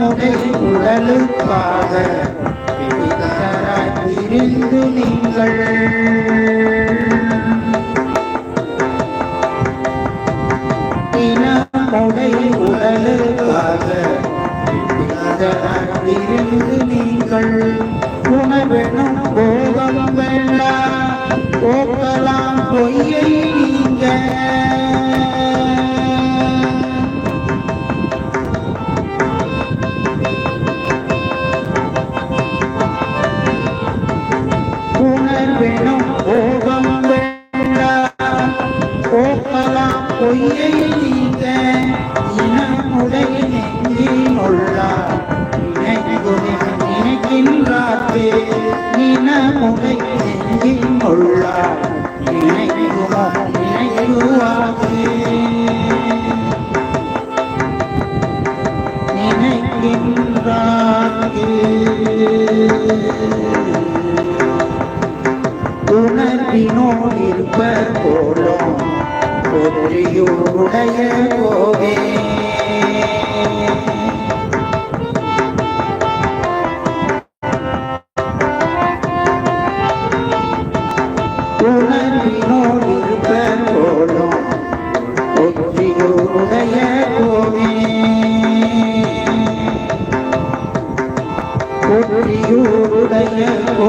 நம்முடைய உடலுக்காக இருந்து நீங்கள். நம்முடைய உடலுக்காக இருந்து நீங்கள். உணவெனும் போகம் வேண்டாம் போக்கலாம் பொய்யை உணர்வெனும் போகம் வேண்டாம். போக்கலாம் பொய்யை நீங்க இனமுடைய நெஞ்சில் உள்ளார் நினைக்கின்றாத்தே இனமுடைய நெஞ்சில் உள்ளார் நினைக்குமோ நினைக்குவாத்தே நினைக்கின்றாத்தே உணர்வினோடு இருப்பர் போலும் ஒற்றியோடைய போகே. உணர்வினோடு இருப்பர் போலும் ஒற்றியோடைய போகே. ஒற்றியோடைய போ